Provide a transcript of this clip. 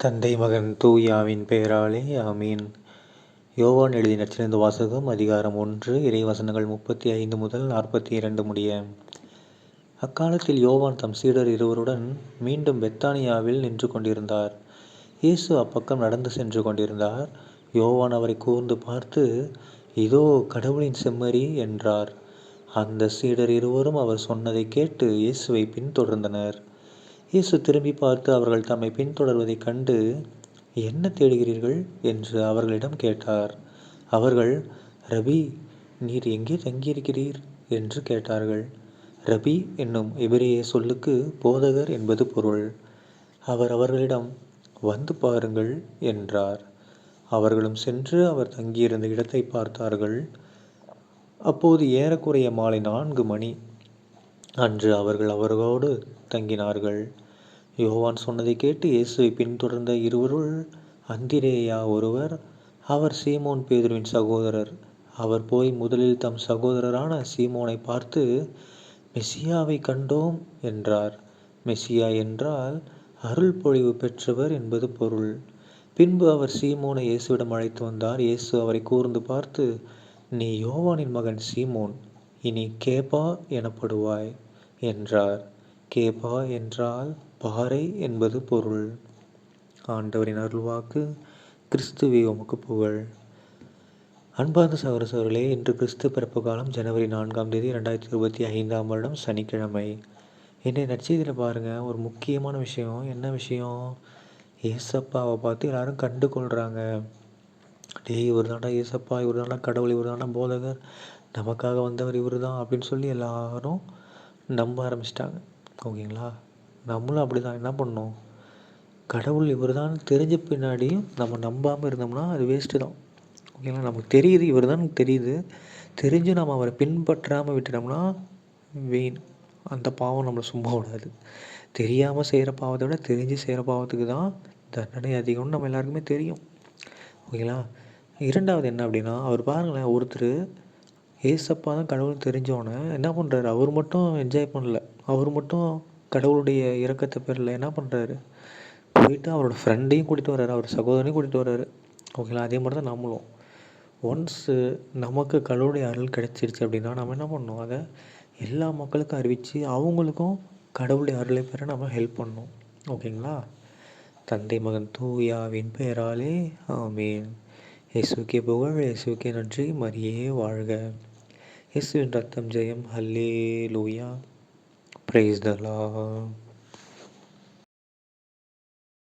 தந்தை மகன் தூயாவின் பெயராலே ஆமீன். யோவான் எழுதி நச்சிலிருந்து வாசகம் அதிகாரம் ஒன்று இறைவசனங்கள் முப்பத்தி ஐந்து முதல் நாற்பத்தி இரண்டு முடிய. அக்காலத்தில் யோவான் தம் சீடர் இருவருடன் மீண்டும் பெத்தானியாவில் நின்று கொண்டிருந்தார். இயேசு அப்பக்கம் நடந்து சென்று கொண்டிருந்தார். யோவான் அவரை கூர்ந்து பார்த்து இதோ கடவுளின் செம்மறி என்றார். அந்த சீடர் இருவரும் அவர் சொன்னதை கேட்டு இயேசுவை பின்தொடர்ந்தனர். இயேசு திரும்பி பார்த்து அவர்கள் தம்மை பின்தொடர்வதைக் கண்டு என்ன தேடுகிறீர்கள்? என்று அவர்களிடம் கேட்டார். அவர்கள் ரபி நீர் எங்கே தங்கியிருக்கிறீர்? என்று கேட்டார்கள். ரபி என்னும் எபிரேய சொல்லுக்கு போதகர் என்பது பொருள். அவர் அவர்களிடம் வந்து பாருங்கள் என்றார். அவர்களும் சென்று அவர் தங்கியிருந்த இடத்தை பார்த்தார்கள். அப்போது ஏறக்குறைய மாலை நான்கு மணி. அன்று அவர்கள் அவர்களோடு தங்கினார்கள். யோவான் சொன்னதை கேட்டு இயேசுவை பின்தொடர்ந்த இருவருள் அந்திரேயா ஒருவர் அவர் சீமோன் பேதுருவின் சகோதரர். அவர் போய் முதலில் தம் சகோதரரான சீமோனை பார்த்து மெசியாவை கண்டோம் என்றார். மெஸ்ஸியா என்றால் அருள் பொழிவு பெற்றவர் என்பது பொருள். பின்பு அவர் சீமோனை இயேசுவிடம் அழைத்து வந்தார். இயேசு அவரை கூர்ந்து பார்த்து நீ யோவானின் மகன் சீமோன் இனி கேபா எனப்படுவாய் என்றார். கேபா என்றால் பாறை என்பது பொருள். ஆண்டவரின் அருள்வாக்கு கிறிஸ்துவே உமக்கு புகழ். அன்பார்ந்த சகோதர சகோதரர்களே இன்று கிறிஸ்து பிறப்பு காலம் ஜனவரி நான்காம் தேதி ரெண்டாயிரத்தி இருபத்தி ஐந்தாம் வருடம் சனிக்கிழமை. என்னை நற்செய்தியில் பாருங்கள் ஒரு முக்கியமான விஷயம். என்ன விஷயம்? ஏசப்பாவை பார்த்து எல்லாரும் கண்டு கொள்கிறாங்க டேய் இவர் தாண்டா ஏசப்பா இவர் தாண்டா கடவுள் இவர் தாண்டா போதகர். நமக்காக வந்தவர் இவர் தான் அப்படின்னு சொல்லி எல்லாரும் நம்ப ஆரம்பிச்சிட்டாங்க. ஓகேங்களா? நம்மளும் அப்படி தான் என்ன பண்ணோம் கடவுள் இவர் தான் தெரிஞ்ச பின்னாடியும் நம்ம நம்பாமல் இருந்தோம்னா அது வேஸ்ட்டு தான். ஓகேங்களா நமக்கு தெரியுது இவர் தான் தெரியுது. தெரிஞ்சு நம்ம அவரை பின்பற்றாமல் விட்டுட்டோம்னா வீண் அந்த பாவம் நம்மளை சும்மா விடாது. தெரியாமல் செய்கிற பாவத்தை விட தெரிஞ்சு செய்கிற பாவத்துக்கு தான் தண்டனை அதிகம்னு நம்ம எல்லாருக்குமே தெரியும். ஓகேங்களா இரண்டாவது என்ன அப்படின்னா அவர் பாருங்களேன் ஒருத்தர் ஏசப்பா தான் கடவுள் தெரிஞ்சோன்னே என்ன பண்ணுறாரு அவர் மட்டும் என்ஜாய் பண்ணல. அவர் மட்டும் கடவுளுடைய இறக்கத்தை பேரில் என்ன பண்ணுறாரு போயிட்டு அவரோட ஃப்ரெண்டையும் கூட்டிகிட்டு வர்றாரு. அவர் சகோதரனையும் கூட்டிகிட்டு வர்றாரு. ஓகேங்களா? அதே மாதிரி தான் நம்மளும். ஒன்ஸு நமக்கு கடவுளுடைய அருள் கிடைச்சிருச்சு அப்படின்னா நம்ம என்ன பண்ணணும்? அதை எல்லா மக்களுக்கும் அறிவித்து அவங்களுக்கும் கடவுளுடைய அருளை பெற நம்ம ஹெல்ப் பண்ணணும். ஓகேங்களா? தந்தை மகன் தூயாவின் பெயராலே ஆமீன். இயேசுக்கே புகழ் இயேசுக்கே நன்றி. மரியே வாழ்க. இயேசுவின் ரத்தம் ஜெயம். ஹல்லே லூயா Praise the Lord.